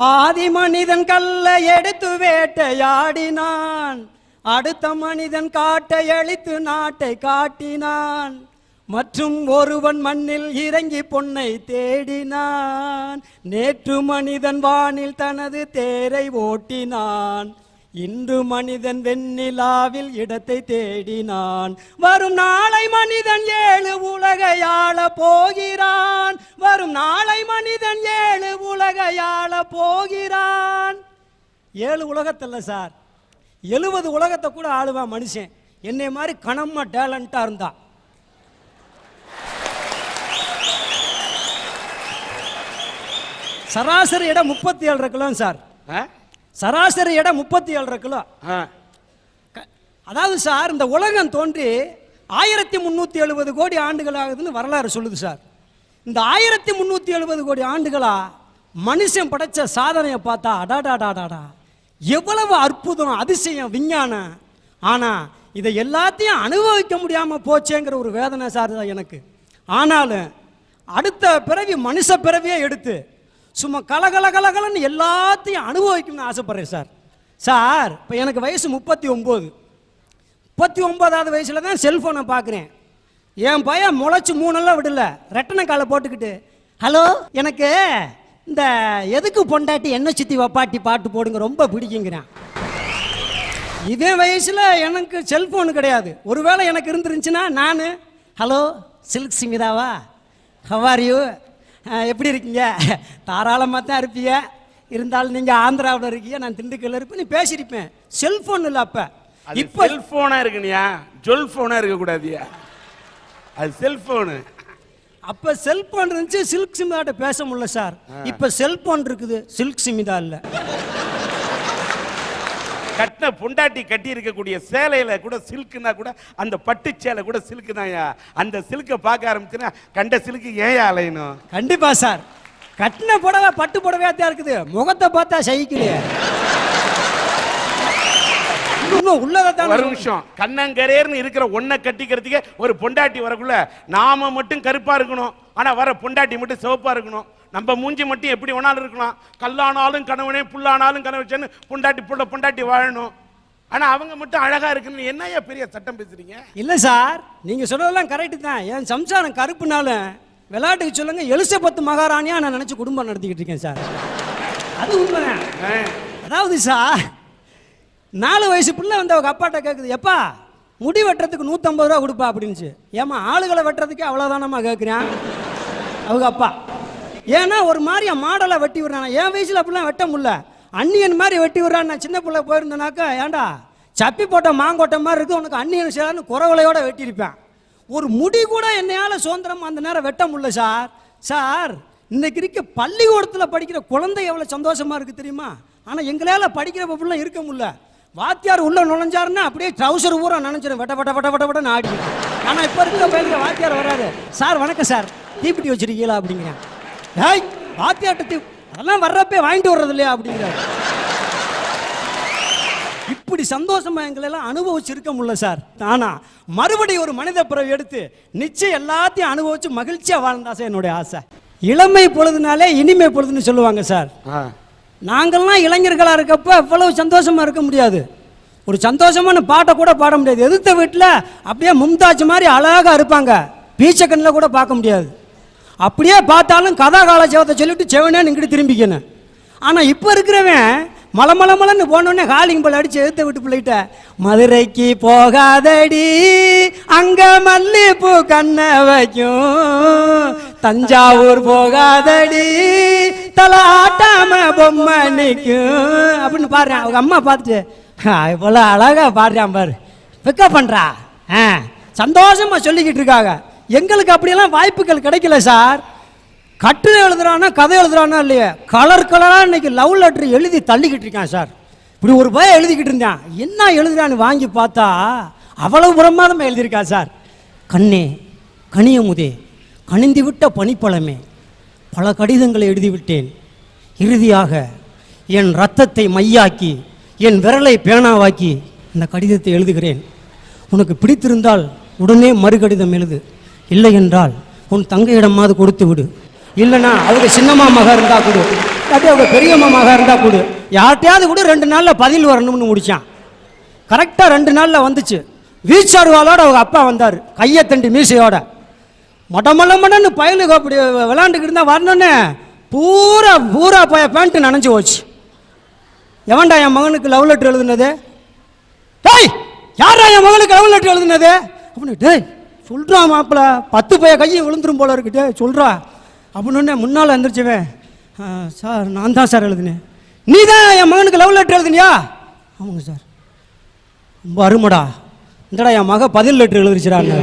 ஆதி மனிதன் கல்லை எடுத்து வேட்டையாடினான். அடுத்த மனிதன் காட்டை அழித்து நாட்டை காட்டினான். மற்றும் ஒருவன் மண்ணில் இறங்கி பொன்னை தேடினான். நேற்று மனிதன் வானில் தனது தேரை ஓட்டினான். இன்று மனிதன் வெண்ணிலாவில் இடத்தை தேடினான். வரும் நாளை மனிதன் ஏழு உலகையாள போகிறான். வரும் நாளை மனிதன் ஏழு உலகையாள போகிறான். ஏழு உலகத்தில் சார். எழுபது உலகத்தை கூட ஆளுவான் மனுஷன். என்னை மாதிரி கணம்மா டேலண்ட்டாக இருந்தா சராசரி இடம் முப்பத்தி ஏழரை கிலோ சார். ஆ? சராசரி இடம் முப்பத்தி ஏழரை கிலோ அதாவது சார் இந்த உலகம் தோன்றி ஆயிரத்தி முந்நூற்றி எழுபது கோடி ஆண்டுகள் ஆகுதுன்னு வரலாறு சொல்லுது சார். இந்த ஆயிரத்தி முந்நூற்றி எழுபது கோடி ஆண்டுகளா மனுஷன் படைச்ச சாதனையை பார்த்தா அடாடாடாடாடா. எவ்வளவு அற்புதம் அதிசயம் விஞ்ஞானம். ஆனால் இதை எல்லாத்தையும் அனுபவிக்க முடியாமல் போச்சேங்கிற ஒரு வேதனை சார் தான் எனக்கு. ஆனாலும் அடுத்த பிறவி மனுஷ பிறவியே எடுத்து சும்மா கலகல கலகலன்னு எல்லாத்தையும் அனுபவிக்கணும்னு ஆசைப்பட்றேன் சார். சார் இப்போ எனக்கு வயசு முப்பத்தி ஒம்பது முப்பத்தி ஒம்பதாவது வயசில் தான் செல்ஃபோனை பார்க்குறேன் என் பையன் முளைச்சி மூணெல்லாம் விடல. ரெட்டனை காலை போட்டுக்கிட்டு ஹலோ எனக்கு இந்த எதுக்கு பொண்டாட்டி என்ன சித்தி வப்பாட்டி பாட்டு போடுங்க ரொம்ப பிடிக்குங்கிறான். இதே வயசில் எனக்கு செல்ஃபோனு கிடையாது. ஒருவேளை எனக்கு இருந்துருந்துச்சுன்னா நான் ஹலோ சில்க் சிமிதாவா? ஆர் யூ எப்படி இருக்கீங்க? தாராளமாக தான் இருப்பீங்க இருந்தாலும் நீங்கள் ஆந்திராவில் இருக்கீங்க நான் திண்டுக்கல்ல இருப்பேன் நீ பேசியிருப்பேன் செல்ஃபோன் இல்லை அப்போ. இப்போ செல்போனா இருக்குனியா? ஜொல் போனா இருக்க கூடாதியா அது செல்போனு அப்போ செல்போன் இருந்துச்சு சில்க் சிமிதாட்ட பேச முடியல சார். இப்போ செல்போன் இருக்குது சில்க் சிமிதா இல்லை. கட்டின பொண்டாட்டி கட்டி இருக்கக்கூடிய சேலையில கூட சில்க்குனா கூட அந்த பட்டு சேலை கூட சில்க்கு தான்யா அந்த சில்க்கை பார்க்க ஆரம்பிச்சுன்னா கண்ட சில்க்கு ஏன் அலையணும்? கண்டிப்பா சார். கட்டின புடவை பட்டு புடவையா தான் இருக்குது. முகத்தை பார்த்தா சகிக்கலையே. ஒரு நிமிஷம். கண்ணங்கரேர்னு இருக்கிற ஒன்றை கட்டிக்கிறதுக்கே ஒரு பொண்டாட்டி வரக்குள்ள நாம மட்டும் கருப்பா இருக்கணும். ஆனா வர பொண்டாட்டி மட்டும் சிவப்பா இருக்கணும். நம்ம மூஞ்சி மட்டும் எப்படி வேணாலும் இருக்கலாம். கல்லானாலும் கணவனே புல்லானாலும் கணவச்சேன்னு பொண்டாட்டி புள்ள பொண்டாட்டி வாழணும். ஆனா அவங்க மட்டும் அழகா இருக்குன்னு என்னய்யா பெரிய சட்டம் பேசுறீங்க? இல்ல சார் நீங்க சொல்றதெல்லாம் கரெக்டு தான். என் சம்சாரம் கருப்புனாலும் விளையாட்டுக்கு சொல்லுங்க எலிசபெத் மகாராணியா நான் நினைச்சு குடும்பம் நடத்திக்கிட்டு இருக்கேன் சார். அது உண்மைதான். ஆ, அதாவது சார் நாலு வயசு பிள்ளை வந்து அவங்க அப்பாட்ட கேட்குது எப்பா முடி வெட்டுறதுக்கு நூற்றம்பது ரூபா கொடுப்பா அப்படின்னுச்சு. ஏமா ஆளுகளை வெட்டுறதுக்கே அவ்வளோதானம்மா கேட்குறேன் அவங்க அப்பா. ஏன்னா ஒரு மாதிரி மாடலாக மாடலை வெட்டி விடுறான். என் வயசில் அப்படிலாம் வெட்ட முடியல. அன்னியன் மாதிரி வெட்டி விடுறான். நான் சின்ன பிள்ளை போயிருந்தேனாக்கா ஏன்டா சப்பி போட்ட மாங்கோட்டை மாதிரி இருக்குது உனக்கு அன்னியன் சேரன்னு குறவலையோட வெட்டியிருப்பேன். ஒரு முடி கூட என்னையால் சுதந்திரம் அந்த நேரம் வெட்ட முடியல சார். சார் இன்னைக்கு இருக்க பள்ளிக்கூடத்தில் படிக்கிற குழந்தை எவ்வளோ சந்தோஷமாக இருக்குது தெரியுமா? ஆனால் எங்களால் படிக்கிற இருக்க முடியல. வாத்தியார் உள்ள நுழைஞ்சாருன்னா அப்படியே ட்ரௌசர் ஊரா நினைச்சிடும் வெட்ட வெட்ட வெட்ட வெட்ட வெட்ட ஆடி ஆனால் இப்போ இருக்கிற பையனுக்கு வாத்தியார் வராது சார் வணக்கம் சார். தீப்பிட்டி வச்சிருக்கீங்களா அப்படிங்கிறேன். ஏய் வாத்தியார்ட்ட தீ அதெல்லாம் வர்றப்பே வாங்கிட்டு வர்றது இல்லையா அப்படிங்கிறார். இப்படி சந்தோஷமா எங்களெல்லாம் அனுபவிச்சு இருக்க முடியல சார். ஆனா மறுபடியும் ஒரு மனித பிறவி எடுத்து நிச்சயம் எல்லாத்தையும் அனுபவிச்சு மகிழ்ச்சியா வாழ்ந்தா சார் என்னுடைய ஆசை. இளமை பொழுதுனாலே இனிமை பொழுதுன்னு சொல்லுவாங்க சார். நாங்கள்லாம் இளைஞர்களா இருக்கப்ப இவ்வளவு சந்தோஷமா இருக்க முடியாது. ஒரு சந்தோஷமான பாட்டை கூட பாட முடியாது. எதிர்த்த வீட்டில் அப்படியே மும்தாஜ் மாதிரி அழகா இருப்பாங்க. பீச்சக்கண்ணில் கூட பார்க்க முடியாது. அப்படியே பார்த்தாலும் கதா கால ஜெவத்தை சொல்லிட்டு செவனேன்னு இங்கிட்டு திரும்பிக்கணும். ஆனால் இப்போ இருக்கிறவன் மல மல மலன்னு போனோடனே காலிங் பல் அடிச்சு எழுத்த விட்டு பிள்ளைகிட்ட மதுரைக்கு போகாதடி அங்க மல்லிப்பூ கண்ண வைக்கும். தஞ்சாவூர் போகாதடி தலை ஆட்டாம பொம்மை நிற்கும். அப்படின்னு பாடுறேன். அவங்க அம்மா பார்த்துட்டு இவ்வளோ அழகா பாடுறான் பாரு. பிக்கப் பண்ணுறா ஆ சந்தோஷமாக சொல்லிக்கிட்டு இருக்காங்க. எங்களுக்கு அப்படியெல்லாம் வாய்ப்புகள் கிடைக்கல சார். கட்டுரை எழுதுறானா கதை எழுதுறானா இல்லையா? கலர் கலராக இன்னைக்கு லவ் லெட்டர் எழுதி தள்ளிக்கிட்டு இருக்கான் சார். இப்படி ஒரு பய எழுதிக்கிட்டு இருந்தான். என்ன எழுதுறான்னு வாங்கி பார்த்தா அவ்வளவு பிரமாதமாக எழுதியிருக்கான் சார். கண்ணே கனியமுதே கணிந்து விட்ட பனிப்பழமே பல கடிதங்களை எழுதிவிட்டேன். இறுதியாக என் ரத்தத்தை மையாக்கி என் விரலை பேனாவாக்கி இந்த கடிதத்தை எழுதுகிறேன். உனக்கு பிடித்திருந்தால் உடனே மறுகடிதம் எழுது. இல்லை என்றால் உன் தங்கையிடமாவது கொடுத்து விடு. இல்லைனா அவங்க சின்னம்மா மகா இருந்தால் கொடு. இல்லாட்டி அவங்க பெரியம்மா மகா இருந்தால் கொடு. யார்கிட்டையாவது கூட ரெண்டு நாளில் பதில் வரணும்னு முடிச்சான். கரெக்டாக ரெண்டு நாளில் வந்துச்சு. வீச்சாடுவாளோட அவங்க அப்பா வந்தார். கையை தண்டி மீசையோட. மொட்டமல்ல மடன்னு பயலுக்கு அப்படி விளாண்டுக்கிட்டு இருந்தா வரணுன்னே பூரா பூரா பய பேண்ட்டு நனைஞ்சு போச்சு. எவன்டா என் மகனுக்கு லவ் லெட்டர் எழுதுனது? டேய் யாரா என் மகனுக்கு லவ் லெட்டர் எழுதுனது? அப்படின்னு டேய் சொல்றா மாப்பிள பத்து பைய கையை விழுந்துரும் போல இருக்கிட்டே டேய் சொல்றா. அப்படின்னு முன்னால் எந்திரிச்சுவேன் சார் நான் தான் சார் எழுதுனேன். நீ தான் என் மகனுக்கு லவ் லெட்டர் எழுதுனியா? ஆமாங்க சார். ரொம்ப அருமடா. இந்தடா என் மக பதில் லெட்டர் எழுதிச்சிடாங்க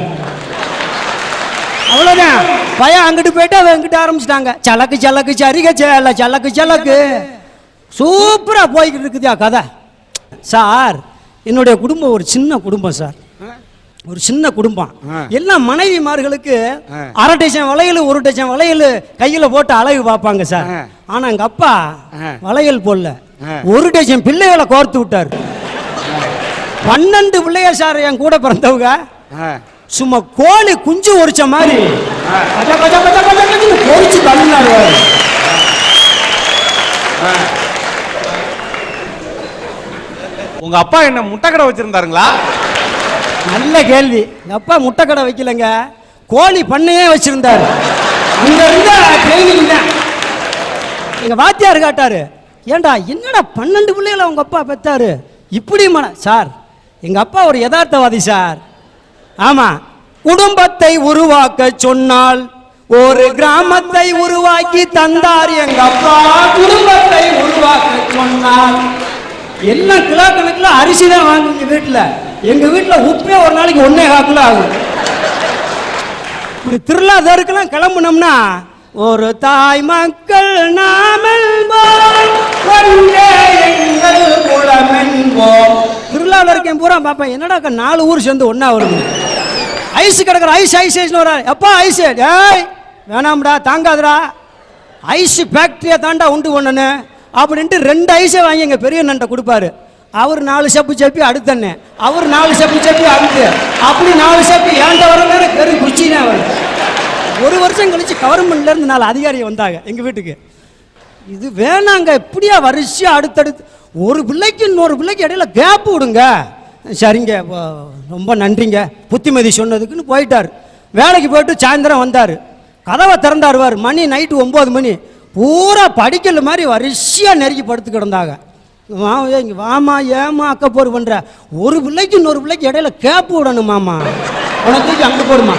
அவ்வளோதான் பையன் அங்கிட்டு போயிட்டு அவன் எங்கிட்ட ஆரம்பிச்சிட்டாங்க. சலக்கு சலக்கு சரிக சேல சலக்கு சலக்கு. சூப்பராக போய்கிட்டு இருக்குதுயா கதை. சார் என்னுடைய குடும்பம் ஒரு சின்ன குடும்பம் சார். ஒரு சின்ன குடும்பம். எல்லாம் மனைவிமார்களுக்கு. அரை டஜன் வளையல் ஒரு டஜன் வளையல் கையில் போட்டு அழகு பார்ப்பாங்க சார் ஆ. ஆனால் எங்கள் அப்பா. வளையல் போடல. ஒரு டஜன் பிள்ளைகளை கோர்த்து விட்டார் பன்னெண்டு பிள்ளைய சார் என் கூட பிறந்தவங்க. சும்மா கோழி குஞ்சு உரிச்ச மாதிரி பொரிச்சு தள்ளினாரு. உங்க அப்பா என்ன முட்டை கடை வச்சிருந்தாருங்களா நல்ல கேள்வி. எப்பா அப்பா முட்டை கடை வைக்கலங்க. கோழி பண்ணையே வச்சிருந்தாரு. அங்க இருந்த ட்ரைனிங் தான் எங்க வாத்தியார் காட்டாரு ஏன்டா என்னடா பன்னெண்டு பிள்ளைகளை உங்க அப்பா பெத்தாரு? இப்படி மன சார் எங்க அப்பா ஒரு யதார்த்தவாதி சார். ஆமா. குடும்பத்தை உருவாக்க சொன்னால் ஒரு கிராமத்தை உருவாக்கி தந்தார் எங்க அப்பா. குடும்பத்தை உருவாக்க சொன்னால் எல்லாம் கிலோ கணக்கில் அரிசி தான் வாங்குவீங்க வீட்டில். எங்க வீட்டில் உப்பே ஒரு நாளைக்கு ஒன்றே காக்கில் ஆகும். இப்படி திருவிழா தெருக்கெல்லாம் கிளம்புனோம்னா ஒரு தாய் மக்கள் நாமென்போம் திருவிழாவில் இருக்கேன் பூரா பார்ப்பேன் என்னடா நாலு ஊர் சேர்ந்து ஒன்றா வருது? ஐஸ் கிடக்குற ஐஸ் ஐஸ் ஐஸ்னு வர எப்பா ஐஸ்? ஏய் வேணாம்டா தாங்காதுடா. ஐஸ் ஃபேக்ட்ரியை தாண்டா உண்டு பண்ணனு அப்படின்ட்டு ரெண்டு ஐஸை வாங்கி எங்கள் பெரிய நண்டை கொடுப்பாரு. அவர் நாலு செப்பு செப்பி அடுத்தண்ணே. அவர் நாலு செப்பு செப்பி அடுத்து. அப்படி நாலு செப்பி ஏன்ட்ட வர வேற பெரு குச்சினே அவர் ஒரு வருஷம் கழிச்சு கவர்மெண்ட்ல இருந்து நாலு அதிகாரி வந்தாங்க எங்க வீட்டுக்கு. இது வேணாங்க இப்படியா வரிசையா அடுத்தடுத்து. ஒரு பிள்ளைக்கு இன்னொரு பிள்ளைக்கு இடையில கேப் விடுங்க. சரிங்க ரொம்ப நன்றிங்க. புத்திமதி சொன்னதுக்குன்னு போயிட்டார். வேலைக்கு போயிட்டு சாயந்தரம் வந்தார். கதவை திறந்தாருவார் மணி நைட்டு ஒம்பது மணி. பூரா படிக்கல மாதிரி வரிசையாக நெருக்கி படுத்து கிடந்தாங்க. வா இங்கே வாமா ஏமா போடு பண்ணுற ஒரு பிள்ளைக்கு இன்னொரு பிள்ளைக்கு இடையில கேப் விடணும் மாமா. உனக்கு அங்கே போடுமா?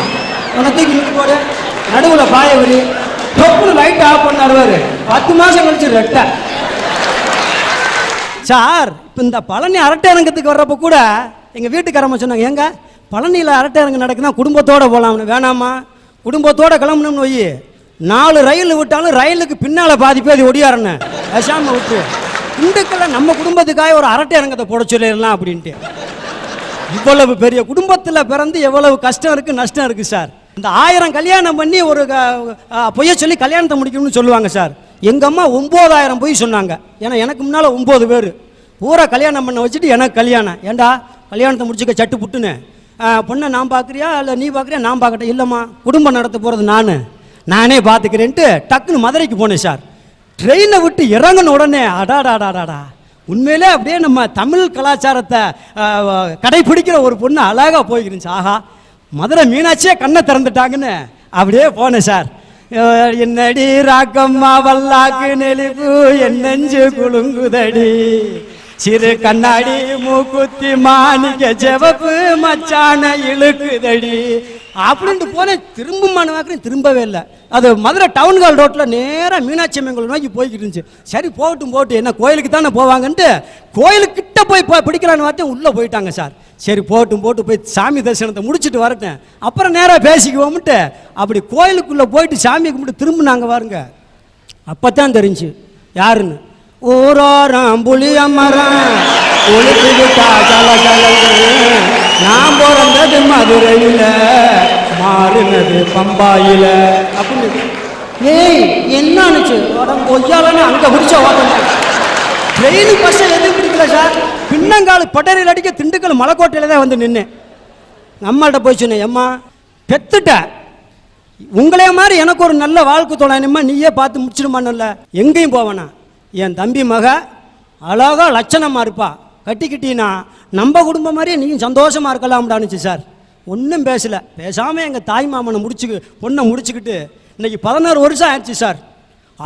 உனக்கு இங்கே போடு. நடுவில் பாய வழி டொப்புனு லைட் ஆஃப் பண்ணாருவாரு பத்து மாதம் கழிச்சு ரெட்டை. சார் இப்போ இந்த பழனி அரட்டை அரங்கத்துக்கு வர்றப்போ கூட எங்கள் வீட்டுக்காரம்மா சொன்னாங்க ஏங்க பழனியில் அரட்டை அரங்கம் நடக்குதுன்னா குடும்பத்தோட போகலாம்னு வேணாமா குடும்பத்தோடு கிளம்பணும்னு வை. நாலு ரயில் விட்டாலும் ரயிலுக்கு பின்னால் பாதி பேதி ஒடியாரண்ணே பேசாம விட்டு. இந்துக்களை நம்ம குடும்பத்துக்காக ஒரு அரட்டை அரங்கத்தை போட சொல்லிடலாம் அப்படின்ட்டு. இவ்வளவு பெரிய குடும்பத்தில் பிறந்து எவ்வளவு கஷ்டம் இருக்கு நஷ்டம் இருக்கு சார். இந்த ஆயிரம் கல்யாணம் பண்ணி ஒரு பொய்ய சொல்லி கல்யாணத்தை முடிக்கணும்னு சொல்லுவாங்க சார். எங்கள் அம்மா ஒம்போதாயிரம் பொய் சொன்னாங்க. ஏன்னா எனக்கு முன்னால் ஒம்பது பேர். பூரா கல்யாணம் பண்ண வச்சுட்டு எனக்கு கல்யாணம். ஏண்டா? கல்யாணத்தை முடிச்சுக்க சட்டு புட்டுன்னு. பொண்ணை நான் பார்க்குறியா இல்லை நீ பார்க்குறியா நான் பார்க்கட்டேன் இல்லைம்மா குடும்பம் நடத்த போகிறது நான். நானே பார்த்துக்கிறேன்ட்டு டக்குன்னு மதுரைக்கு போனேன் சார். ட்ரெயினை விட்டு இறங்கின உடனே அடாடாடாடாடா. உண்மையிலே அப்படியே நம்ம தமிழ் கலாச்சாரத்தை கடைபிடிக்கிற ஒரு பொண்ணு அழகாக போய்க்கிருந்துச்சு ஆஹா மதுரை மீனாட்சியே கண்ணை திறந்துட்டாங்கன்னு அப்படியே போனேன் சார். என்னடி ராக்கம்மா வல்லாக்கு நெளிப்பு என் நெஞ்சு குலுங்குதடி. சிறு கண்ணாடி மூக்குத்தி மாணிக்க ஜெவப்பு மச்சான இழுக்குதடி. அப்படின்ட்டு போனேன் திரும்ப பார்க்குறேன் திரும்பவே இல்லை. அது மதுரை டவுன் ஹால் ரோட்டில் நேராக மீனாட்சி அம்மன் கோயில் நோக்கி போய்கிட்டு இருந்துச்சு. சரி போகட்டும் போட்டு என்ன கோயிலுக்கு தானே போவாங்கன்ட்டு கோயிலுக்கிட்ட போய் பிடிக்கலான்னு பார்த்தேன் உள்ளே போயிட்டாங்க சார். சரி போட்டும் போட்டு போய் சாமி தரிசனத்தை முடிச்சுட்டு வரட்டேன். அப்புறம் நேராக பேசிக்குவோம்ட்டு அப்படி கோயிலுக்குள்ளே போயிட்டு சாமி கும்பிட்டு திரும்பினாங்க பாருங்க. அப்பதான் தெரிஞ்சு யாருன்னு? ஊரோரம் புளி மரம் ஒளிச்சுக்கிட்டா சல சலங்குது. நான் பிறந்தது மதுரையில மாறினது பம்பாயில. அப்படின்னு. ஏய் என்ன உடம்பு ஒய்யாலன்னு அங்க பிடிச்ச ஓட்டம் ட்ரெயின் பஸ் எதுவும் பிடிக்கல சார். பின்னங்கால் பட்டறையில் அடிக்க திண்டுக்கல் மலைக்கோட்டையில தான் வந்து நின்று நம்மள்கிட்ட போய் சொன்னேன் அம்மா பெத்துட்ட. உங்களே மாதிரி எனக்கு ஒரு நல்ல வாழ்க்கை தொழிலுமா நீயே பார்த்து முடிச்சிடுமான்னுல்ல எங்கேயும் போவேண்ணா என் தம்பி மக அழகா லட்சணமாக இருப்பா. கட்டிக்கிட்டீன்னா நம்ம குடும்பம் மாதிரியே நீயும் சந்தோஷமாக இருக்கலாம்டானுச்சு சார். ஒன்றும் பேசலை. பேசாமல் எங்கள் தாய் மாமனை முடிச்சு பொண்ணை முடிச்சுக்கிட்டு இன்னைக்கு பதினாறு வருஷம் ஆயிடுச்சு சார்.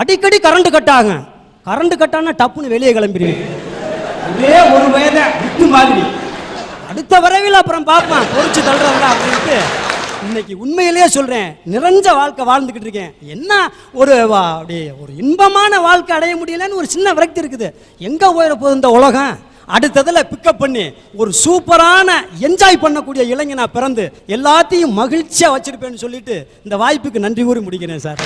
அடிக்கடி கரண்ட்டு கட் ஆகும் கரண்ட் கட்டானா டப்புன்னு வெளியே கிளம்பிடுவேன். ஒரே ஒரு வயதை விட்டு மாதிரி. அடுத்த வரவில் அப்புறம் பார்ப்பேன். பொறிச்சு தள்ளுறதா அப்படின்ட்டு. இன்னைக்கு உண்மையிலேயே சொல்றேன் நிறைஞ்ச வாழ்க்கை வாழ்ந்துக்கிட்டு இருக்கேன். என்ன ஒரு வா- அப்படியே ஒரு இன்பமான வாழ்க்கை அடைய முடியலன்னு ஒரு சின்ன விரக்தி இருக்குது. எங்க போயிட போகுது இந்த உலகம்? அடுத்ததில் பிக்கப் பண்ணி ஒரு சூப்பரான என்ஜாய் பண்ணக்கூடிய இளைஞனா பிறந்து எல்லாத்தையும் மகிழ்ச்சியாக வச்சிருப்பேன்னு சொல்லிட்டு இந்த வாய்ப்புக்கு நன்றி கூறி முடிக்கிறேன் சார்.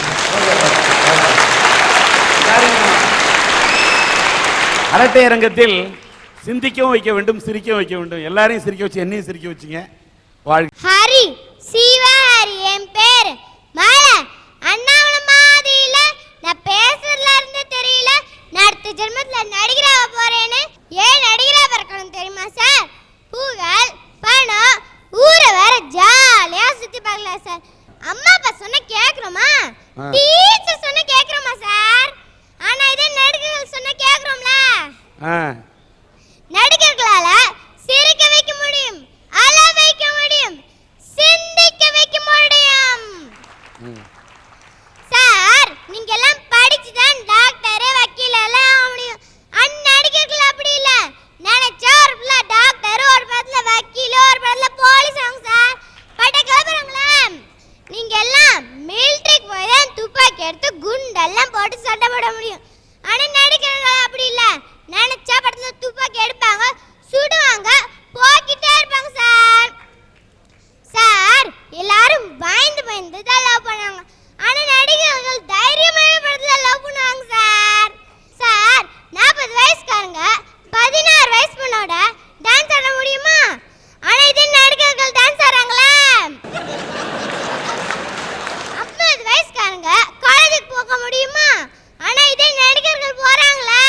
அரட்டை அரங்கத்தில் சிந்திக்கவும் வைக்க வேண்டும் சிரிக்கவும் வைக்க வேண்டும். எல்லாரையும் சிரிக்க வச்சு என்னையும் சிரிக்க வச்சுங்க. வாழ்க. ஹரி சிவஹரி என் பேரு மழை அண்ணாமலை மாதிரியில நான் பேசுறதுல இருந்து தெரியல. நான் அடுத்த ஜென்மத்துல நடிகராக போறேன்னு ஏன் நடிகரா பிறக்கணும் தெரியுமா சார் புகழ் பணம் ஊரை வேற ஜாலியா சுத்தி பார்க்கலாம் சார் அம்மா அப்பா சொன்ன கேக்குறோமா? ஆ. டீச்சர் சொன்ன கேக்குறோமா சார் ஆனா இதே நடிகர்கள் சொன்ன கேக்குறோம்ல? ஆ. நடிகர்களால சிரிக்க வைக்க முடியும் அழ வைக்க முடியும். சிந்திக்க வைக்க முடியும் சார் நீங்க எல்லாம் படிச்சு தான் டாக்டர் வக்கீல் எல்லாம் ஆக முடியும் அந்நடிகர்கள் அப்படி இல்ல நினைச்சா ஒரு பிள்ளை டாக்டர் ஒரு படத்துல வக்கீல் ஒரு படத்துல போலீஸ் ஆகும் சார் பட்ட கிளம்புறாங்களே நீங்க எல்லாம் மிலிட்ரிக்கு போய் தான் துப்பாக்கி எடுத்து குண்டெல்லாம் போட்டு சண்டை போட முடியும் ஆனா நடிகர்கள் அப்படி இல்ல நினைச்சா படத்துல துப்பாக்கி எடுப்பாங்க சுடுவாங்க போக்கிட்டே இருப்பாங்க சார் சார் எல்லாரும் பயந்து பயந்து தான் லவ் பண்ணாங்க ஆனா நடிகர்கள் தைரியமான படத்துல லவ் பண்ணுவாங்க சார் சார் நாற்பது வயசுக்காரங்க பதினாறு வயசு பொண்ணோட டான்ஸ் ஆட முடியுமா ஆனா இதே நடிகர்கள் டான்ஸ் ஆடுறாங்களே ஐம்பது வயசுக்காரங்க காலேஜுக்கு போக முடியுமா ஆனா இதே நடிகர்கள் போறாங்களே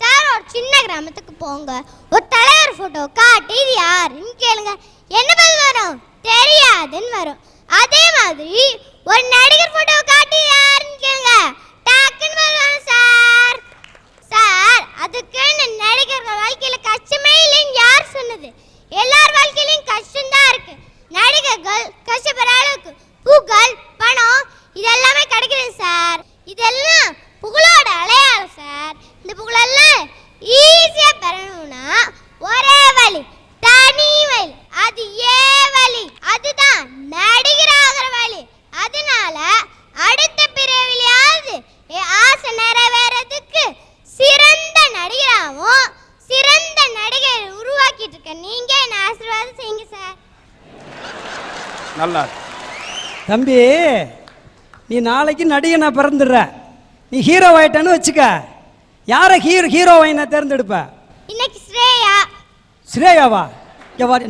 சார் ஒரு சின்ன கிராமத்துக்கு போங்க ஒரு தலைவர் போட்டோ காட்டி இது யாருன்னு கேளுங்க என்ன பதில் வரும் தெரியாதுன்னு வரும் அதே மாதிரி ஒரு நடிகர் போட்டோ காட்டி இது யாருன்னு கேளுங்க டக்குன்னு பதில் வரும் சார் சார் அதுக்குன்னு நடிகர்கள் வாழ்க்கையில கஷ்டமே இல்லைன்னு யார் சொன்னது எல்லார் வாழ்க்கையிலும் கஷ்டம்தான் இருக்கு நடிகர்கள் கஷ்டப்படுற அளவுக்கு புகழ் பணம் இதெல்லாமே கிடைக்கிறது சார் இதெல்லாம் புகழோட அடையாளம் சார் இந்த புகழெல்லாம் ஈஸியா பெறணும்னா ஒரே வழி தனி வழி அது ஏ வழி அதுதான் நடிகராகிற வழி அதனால அடுத்த பிறவிலையாவது என் ஆசை நிறைவேறதுக்கு சிறந்த நடிகராகவும் சிறந்த நடிகர் உருவாக்கிட்டு இருக்க நீங்க என்ன ஆசீர்வாதம் செய்யுங்க சார் நல்லா. தம்பி நீ நாளைக்கு நடிகனா பிறந்துடுற. நீ ஹீரோ ஆயிட்டன்னு வச்சுக்க. யாரை ஹீரோ ஹீரோவை நான் தேர்ந்தெடுப்ப? இன்னைக்கு ஸ்ரேயா. ஸ்ரேயாவா?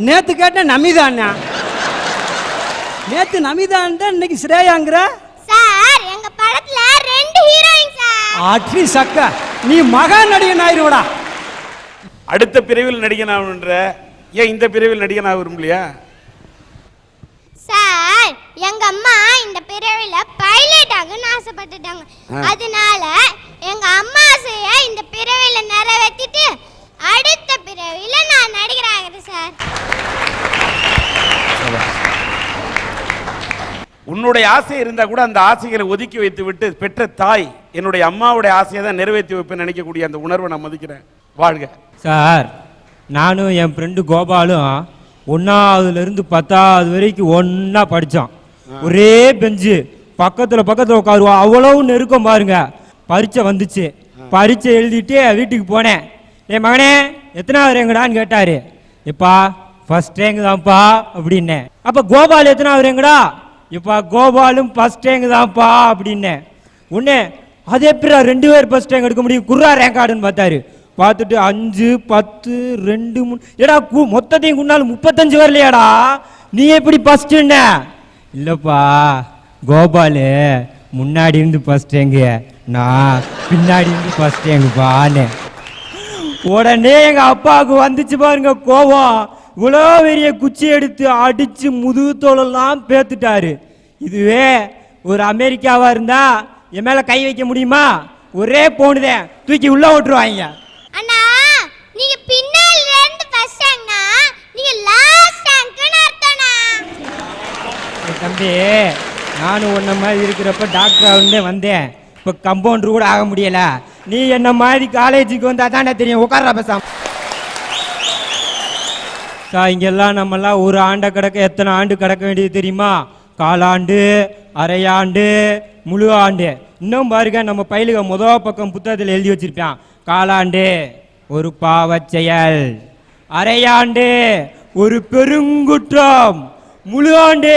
நேற்று கேட்டேன் நமிதாண்ணா நேற்று நமிதான்டா இன்னைக்கு ஸ்ரேயாங்கிற? சார் எங்க படத்துல ரெண்டு ஹீரோயின் சார். அட்லி சக்க. நீ மகா நடிகன் ஆயிருவடா. அடுத்த பிரிவில் நடிகன் ஆகணுன்ற ஏன் இந்த பிரிவில் நடிகன் ஆக விரும்பலையா சார் எங்க அம்மா இந்த பிறவில பைலட் ஆகணும்னு ஆசைப்பட்டுட்டாங்க. அதனால எங்க அம்மா ஆசைய இந்த பிறவில நிறைவேற்றிட்டு அடுத்த பிறவில நான் நடிகர் ஆகிறேன் சார். உன்னுடைய ஆசை இருந்தா கூட அந்த ஆசைகளை ஒதுக்கி வைத்து விட்டு பெற்ற தாய் என்னுடைய அம்மாவுடைய ஆசையை தான் நிறைவேற்றி வைப்பேன் நினைக்கக்கூடிய அந்த உணர்வை நான் மதிக்கிறேன். வாழ்க. சார் நானும் என் ஃப்ரெண்டு கோபாலும் ஒன்றாவதுலேருந்து பத்தாவது வரைக்கும் ஒன்றா படித்தோம் ஒரே பெஞ்சு பக்கத்தில் பக்கத்தில் உட்காருவோம் அவ்வளவு நெருக்கம் பாருங்க. பரீட்சை வந்துச்சு. பரீட்சை எழுதிட்டு வீட்டுக்கு போனேன். என் மகனே எத்தனாவது ரேங்கடான்னு கேட்டாரு. எப்பா ஃபர்ஸ்ட் ரேங்க் தான்ப்பா அப்படின்னேன். அப்போ கோபால் எத்தனாவது ரேங்கடா? எப்பா கோபாலும் ஃபர்ஸ்ட் ரேங்க் தான்ப்பா அப்படின்னேன். உடனே அது எப்படிடா ரெண்டு பேர் ஃபர்ஸ்ட் ரேங்க் எடுக்க முடியும்? குர்ரா ரேங்க் கார்டுன்னு பார்த்தாரு. பார்த்துட்டு அஞ்சு பத்து ரெண்டு மூணு ஏடா கு மொத்தத்தையும் குண்டாலும் முப்பத்தஞ்சு வரலையாடா? நீ எப்படி ஃபஸ்ட்டுன்ன இல்லைப்பா. கோபாலு முன்னாடி இருந்து ஃபர்ஸ்ட் ரேங்கு நான் பின்னாடி இருந்து ஃபர்ஸ்ட் ரேங்குப்பான்னு உடனே எங்க அப்பாவுக்கு வந்துச்சு பாருங்க கோவம். இவ்வளோ பெரிய குச்சி எடுத்து அடிச்சு முதுகு தோலெல்லாம் பேத்துட்டாரு. இதுவே ஒரு அமெரிக்காவா இருந்தா என் மேல கை வைக்க முடியுமா? ஒரே போனுதேன் தூக்கி உள்ள விட்டுருவாங்க அண்ணா நீங்க பின்னால இருந்து ஃபர்ஸ்ட் ரேங்க்னா நீங்க லாஸ்ட் ரேங்க்னு அர்த்தம்ண்ணா ஏய் தம்பி நானும் உன்ன மாதிரி இருக்கிறப்ப டாக்டராக ஆகுந்தே வந்தேன். இப்போ கம்பவுண்டர் கூட ஆக முடியல. நீ என்ன மாதிரி காலேஜுக்கு வந்தா தானே தெரியும். உட்கார்றா பேசாம. சார் இங்கெல்லாம் நம்மெல்லாம் ஒரு ஆண்டை கிடக்க எத்தனை ஆண்டு கிடக்க வேண்டியது தெரியுமா? காலாண்டு அரையாண்டு முழு ஆண்டு. இன்னும் பாருங்க நம்ம பயிலுக முதல் பக்கம் புத்தகத்தில் எழுதி வச்சிருப்பான். காலாண்டு ஒரு பாவச் செயல். அரையாண்டு ஒரு பெருங்குற்றம். முழு ஆண்டு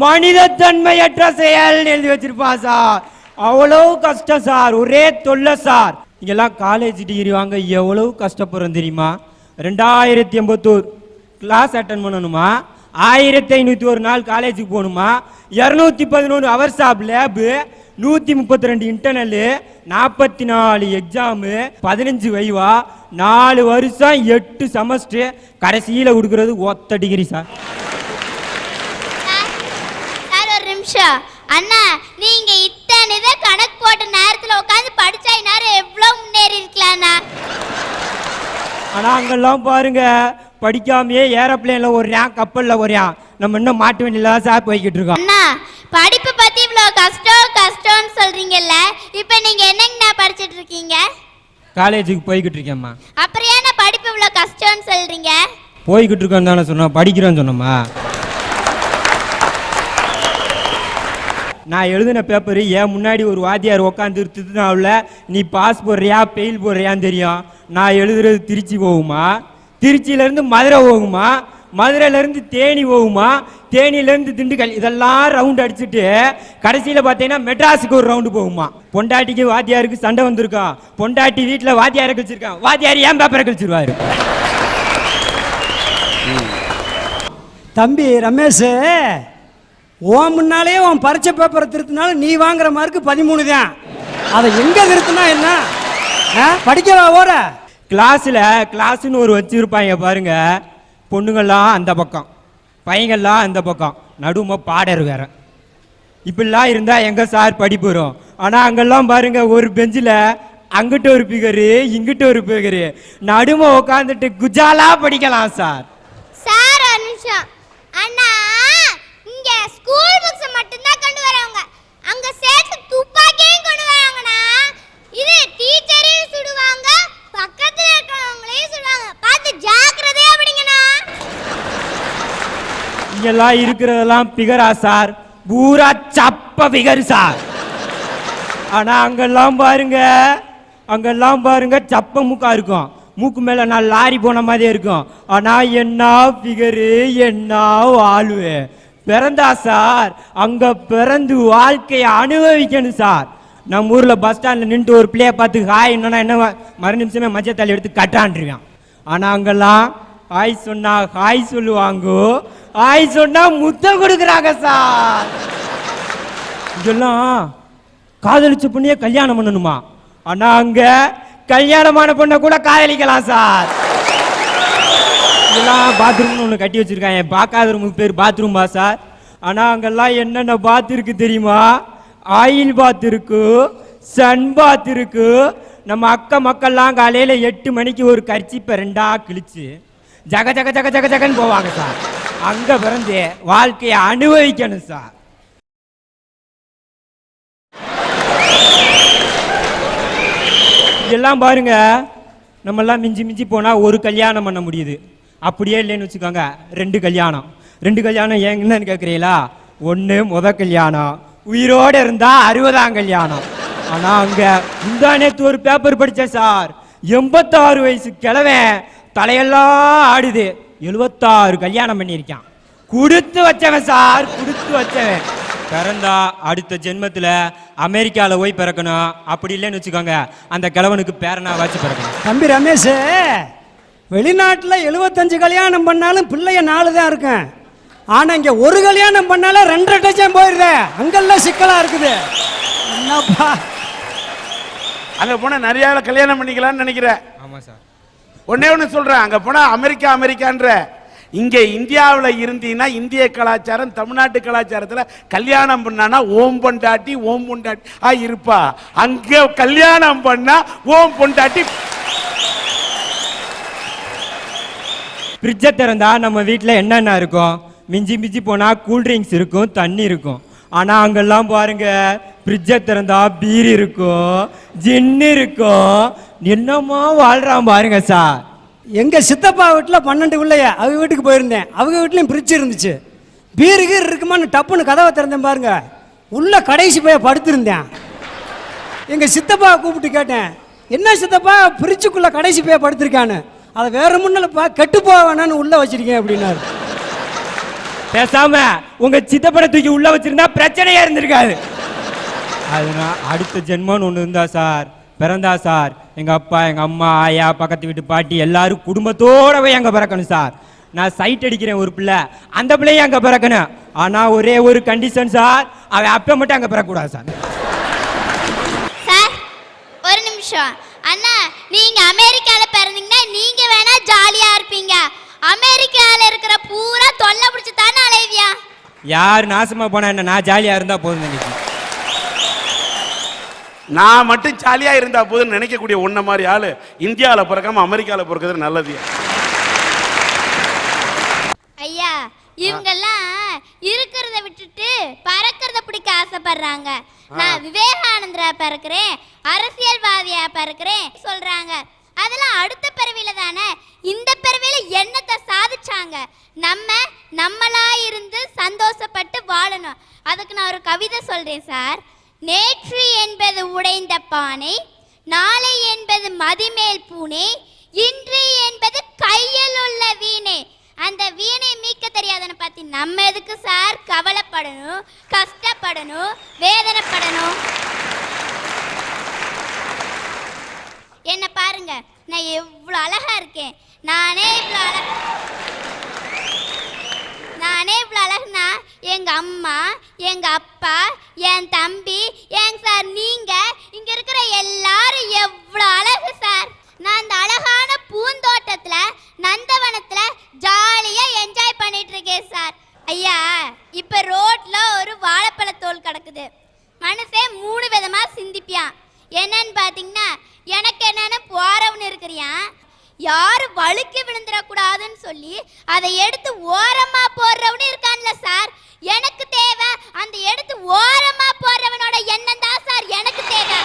மனிதத்தன்மையற்ற செயல் எழுதி வச்சிருப்பான் சார். அவ்வளோ கஷ்டம் சார். ஒரே தொல்லை சார். இங்கெல்லாம் காலேஜ் டிகிரி வாங்க எவ்வளவு கஷ்டப்படுறோம் தெரியுமா? ரெண்டாயிரத்தி எண்பத்தோரு. கிளாஸ் அட்டன் பண்ணணுமா? ஆயிரத்தி ஐநூற்றி ஒரு நாள் காலேஜுக்கு போகணுமா? இரநூத்தி பதினொன்று ஹவர்ஸ் ஆஃப் லேபு நூற்றி முப்பத்தி ரெண்டு இன்டர்னலு நாற்பத்தி நாலு எக்ஸாமு பதினஞ்சு வைவா நாலு வருஷம் எட்டு செமஸ்டர் கடைசியில் கொடுக்குறது ஒத்த டிகிரி சார். நிமிஷம். அண்ணா நீங்க இத்தனை இதை கணக்கு போட்ட நேரத்துல உட்காந்து படிச்சா இந்நேரம் எவ்வளவு முன்னேறி இருக்கலாம்ண்ணா ஆனால் அங்கெல்லாம் பாருங்க படிக்காமையே ஏரோப்ளேனில் ஓடுறான் கப்பலில் ஓடுறான் நம்ம இன்னும் மாட்டு வண்டியில் தான் சார் போய்கிட்டு இருக்கோம். அண்ணா படிப்பு பத்தி இவ்வளவு கஷ்டம் கஷ்டம்னு சொல்றீங்கல்ல இப்போ நீங்க என்னங்கண்ணா படிச்சிட்டு இருக்கீங்க? காலேஜுக்கு போய்கிட்டு இருக்கேம்மா. அப்புறம் ஏன்னா படிப்பு இவ்வளவு கஷ்டம்னு சொல்றீங்க? போய்கிட்டு இருக்கோன்னு தானே சொன்னோம் படிக்கிறேன்னு சொன்னோம்மா. நான் எழுதின பேப்பரு ஏன் முன்னாடி ஒரு வாத்தியார் உட்காந்து திட்டுனாவில் நீ பாஸ் போடுறியா பெயில் போடுறியான்னு தெரியும். நான் எழுதுறது திருச்சி போகுமா? திருச்சியிலேருந்து மதுரை போகுமா? மதுரையிலேருந்து தேனி போகுமா? தேனியிலேருந்து திண்டுக்கல் இதெல்லாம் ரவுண்ட் அடிச்சுட்டு கடைசியில் பார்த்தீங்கன்னா மெட்ராஸுக்கு ஒரு ரவுண்டு போகுமா? பொண்டாட்டிக்கு வாத்தியாருக்கு சண்டை வந்திருக்கான் பொண்டாட்டி வீட்டில் வாத்தியாரை கழிச்சிருக்கான் வாத்தியார் ஏன் பேப்பரை கழிச்சிருவாரு? தம்பி ரமேஷ் உன் முன்னாலேயே உன் பரீட்சை பேப்பரை திருத்தினாலும் நீ வாங்குற மார்க்கு பதிமூணு தான். அதை எங்கே திருத்தினா என்ன? ஆ? படிக்கவா ஓர? கிளாஸில் கிளாஸ்னு ஒரு வச்சிருப்பாங்க பாருங்க. பொண்ணுங்கள்லாம் அந்த பக்கம். பையங்கள்லாம் அந்த பக்கம். நடும பாடர் வேற. இப்படிலாம் இருந்தால் எங்கே சார் படிப்பு வரும்? ஆனால் அங்கெல்லாம் பாருங்க ஒரு பெஞ்சில் அங்கிட்ட ஒரு பிகரு இங்கிட்ட ஒரு பிகரு நடும உட்காந்துட்டு குஜாலா படிக்கலாம் சார். சார் நிமிஷம். அண்ணா ஸ்கூல் புக்ஸ் மட்டும் தான் கொண்டு வராங்க அங்க சேர்த்து துப்பாக்கியும் கொண்டு வராங்கண்ணா. இது டீச்சரையும் சுடுவாங்க பக்கத்துல இருக்கிறவங்களையும் சுடுவாங்க. பார்த்து ஜாக்கிரதையா படிங்கண்ணா. இங்கெல்லாம் இருக்கிறதெல்லாம் பிகரா சார். பூரா சப்ப பிகர் சார். ஆனா அங்கெல்லாம் பாருங்க அங்கெல்லாம் பாருங்க சப்ப மூக்கா இருக்கும். மூக்கு மேல நான் லாரி போன மாதிரியே இருக்கும். ஆனா என்ன பிகரு என்ன வாழ்வு பிறந்தா சார் அங்க பிறந்து வாழ்க்கையை அனுபவிக்கணும் சார். நம்ம ஊர்ல பஸ் ஸ்டாண்ட்ல நின்று ஒரு பிள்ளைய பார்த்து ஹாய் என்னன்னா என்ன மறு நிமிஷமே மஞ்சத்தாளி எடுத்து கட்டான்றிருக்கான் ஆனா அங்கெல்லாம் ஹாய் சொன்னா ஹாய் சொல்லுவாங்க. ஹாய் சொன்னா முத்தம் கொடுக்குறாங்க சார். இதெல்லாம் காதலிச்ச பொண்ணையே கல்யாணம் பண்ணணுமா? ஆனா அங்க கல்யாணமான பொண்ணை கூட காதலிக்கலாம் சார். இதெல்லாம் பாத்ரூம்னு ஒன்று கட்டி வச்சிருக்காங்க. பார்க்காத ரூமுக்கு பேர் பாத்ரூம் பா சார் ஆனால் அங்கெல்லாம் என்னென்ன பாத் இருக்கு தெரியுமா? ஆயில் பாத் இருக்கு சன் பாத் இருக்கு. நம்ம அக்க மக்கள்லாம் காலையில் எட்டு மணிக்கு ஒரு கர்ச்சிப்பை ரெண்டா கிழிச்சு ஜக ஜக ஜக ஜக ஜகன்னு போவாங்க சார் அங்கே பிறந்து வாழ்க்கையை அனுபவிக்கணும் சார் இதெல்லாம் பாருங்க. நம்மெல்லாம் மிஞ்சி மிஞ்சி போனால் ஒரு கல்யாணம் பண்ண முடியுது. அப்படியே இல்லைன்னு வச்சுக்கோங்க ரெண்டு கல்யாணம். ரெண்டு கல்யாணம் ஏங்கன்னு என்னன்னு கேட்குறீங்களா ஒன்று முத கல்யாணம். உயிரோடு இருந்தால் அறுபதாம் கல்யாணம். ஆனால் அங்கே இந்த நேற்று ஒரு பேப்பர் படித்தேன் சார். எண்பத்தாறு வயசு கிழவன் தலையெல்லாம் ஆடுது. எழுபத்தாறு கல்யாணம் பண்ணியிருக்கான். கொடுத்து வச்சவன் சார் கொடுத்து வச்சவன். பிறந்தா அடுத்த ஜென்மத்தில் அமெரிக்காவில் போய் பிறக்கணும். அப்படி இல்லைன்னு வச்சுக்கோங்க அந்த கிழவனுக்கு பேரனா வச்சு பிறக்கணும். தம்பி ரமேஷ். வெளிநாட்டில் எழுபத்தஞ்சு கல்யாணம் பண்ணாலும் பிள்ளைய நாலு தான் இருக்கேன். ஆனால் இங்கே ஒரு கல்யாணம் பண்ணாலும் ரெண்டரை டஜன் போயிருதே. அங்கெல்லாம் சிக்கலாக இருக்குது. என்னப்பா? அங்க போனா நிறைய கல்யாணம் பண்ணிக்கலாம்னு நினைக்கிறேன் ஆமாம் சார். ஒன்னே ஒன்று சொல்றேன். அங்க போனா அமெரிக்கா அமெரிக்கான்ற. இங்க இந்தியாவுல இருந்தீங்கன்னா இந்திய கலாச்சாரம் தமிழ்நாட்டு கலாச்சாரத்துல கல்யாணம் பண்ணானா ஓம் பொண்டாட்டி ஓம் பொண்டாட்டி. ஆ இருப்பா. அங்க கல்யாணம் பண்ணா ஓம் பொண்டாட்டி. ஃப்ரிட்ஜை திறந்தா நம்ம வீட்டில் என்னென்ன இருக்கும் மிஞ்சி மிஞ்சி போனால் கூல்ட்ரிங்க்ஸ் இருக்கும் தண்ணி இருக்கும். ஆனால் அங்கெல்லாம் பாருங்க ஃப்ரிட்ஜை திறந்தா பீர் இருக்கும் ஜின்னு இருக்கும். என்னமோ வாழ்கிறான் பாருங்க சார் எங்கள் சித்தப்பா வீட்டில் பன்னெண்டு பிள்ளையே அவங்க வீட்டுக்கு போயிருந்தேன். அவங்க வீட்லேயும் ஃப்ரிட்ஜ் இருந்துச்சு. பீரு கீர் இருக்குமான்னு டப்புன்னு கதவை திறந்தேன் பாருங்க. உள்ள கடைசி போய் படுத்திருந்தேன். எங்கள் சித்தப்பா கூப்பிட்டு கேட்டேன் என்ன சித்தப்பா ஃப்ரிட்ஜுக்குள்ளே கடைசி போய் படுத்திருக்கான்னு? அதை வேற முன்னலப்பா கெட்டு போக வேணான்னு உள்ளே வச்சிருக்கேன் அப்படின்னாரு. பேசாம உங்க சித்தப்பனை தூக்கி உள்ள வச்சிருந்தா பிரச்சனையா இருந்திருக்காது. அதனால அடுத்த ஜென்மம்னு ஒன்று இருந்தா சார் பிறந்தா சார் எங்க அப்பா எங்க அம்மா ஆயா பக்கத்து வீட்டு பாட்டி எல்லாரும் குடும்பத்தோட போய் அங்க பிறக்கணும் சார். நான் சைட் அடிக்கிறேன் ஒரு பிள்ளை அந்த பிள்ளையும் அங்க பிறக்கணும். ஆனா ஒரே ஒரு கண்டிஷன் சார் அவன் அப்ப மட்டும் அங்க பிறக்கக்கூடாது சார். சார் ஒரு நிமிஷம். அண்ணா நீங்க அமெரிக்கால பிறந்தீங்கன்னா நீங்க வேணா ஜாலியா இருப்பீங்க. அமெரிக்கால இருக்கிற பூரா தொல்லை பிடிச்சு தானே அலைவியா? யார் நாசமா போனா என்ன? நான் ஜாலியா இருந்தா போதும் இன்னைக்கு. நான் மட்டும் ஜாலியா இருந்தா போதும்னு நினைக்கக்கூடிய உன்ன மாதிரி ஆளு இந்தியாவுல பிறக்காம அமெரிக்கால பிறக்கிறது நல்லது. ஐயா இவங்கெல்லாம் இருக்கிறத விட்டுட்டு பறக்கிறத பிடிக்க ஆசைப்படுறாங்க. நான் விவேகானந்தரா பிறக்கிறேன் அரசியல்வாதியா பிறக்கிறேன் சொல்றாங்க. அதெல்லாம் அடுத்த பிறவியில தானே? இந்த பிறவியில என்னத்தை சாதிச்சாங்க? நம்ம நம்மளா இருந்து சந்தோஷப்பட்டு வாழணும். அதுக்கு நான் ஒரு கவிதை சொல்றேன் சார். நேற்று என்பது உடைந்த பானை நாளை என்பது மதிமேல் பூனை இன்று என்பது கையில் உள்ள வீணை. அந்த வீணை மீட்க தெரியாதன பத்தி நம்ம எதுக்கு சார் கவலைப்படணும் கஷ்டப்படணும் வேதனைப்படணும்? என்ன பாருங்க நான் எவ்வளோ அழகா இருக்கேன். நானே இவ்வளோ அழக நானே இவ்வளோ அழகுனா எங்க அம்மா எங்க அப்பா என் தம்பி ஏங்க சார் நீங்க இங்க இருக்கிற எல்லாரும் எவ்வளோ அழகு சார் நான் இந்த அழகான பூந்தோட்டத்துல நந்தவனத்துல ஜாலியா என்ஜாய் பண்ணிட்டு இருக்கேன் சார் ஐயா இப்ப ரோட்ல ஒரு வாழைப்பழத்தோல் கிடக்குது மனுஷன் மூணு விதமா சிந்திப்பியான் என்னன்னு பாத்தீங்கன்னா எனக்கு என்னன்னு போறவனு இருக்கிறியான் யாரு வழுக்கி விழுந்துடக்கூடாதுன்னு சொல்லி அதை எடுத்து ஓரமா போடுறவனு இருக்கான்ல சார் எனக்கு தேவை அந்த எடுத்து ஓரமா போடுறவனோட எண்ணம் தான் சார் எனக்கு தேவை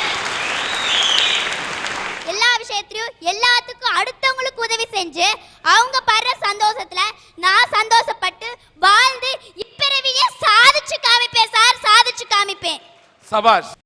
எல்லா விஷயத்திலையும் எல்லாத்துக்கும் அடுத்தவங்களுக்கு உதவி செஞ்சு அவங்க படுற சந்தோஷத்துல நான் சந்தோஷப்பட்டு வாழ்ந்து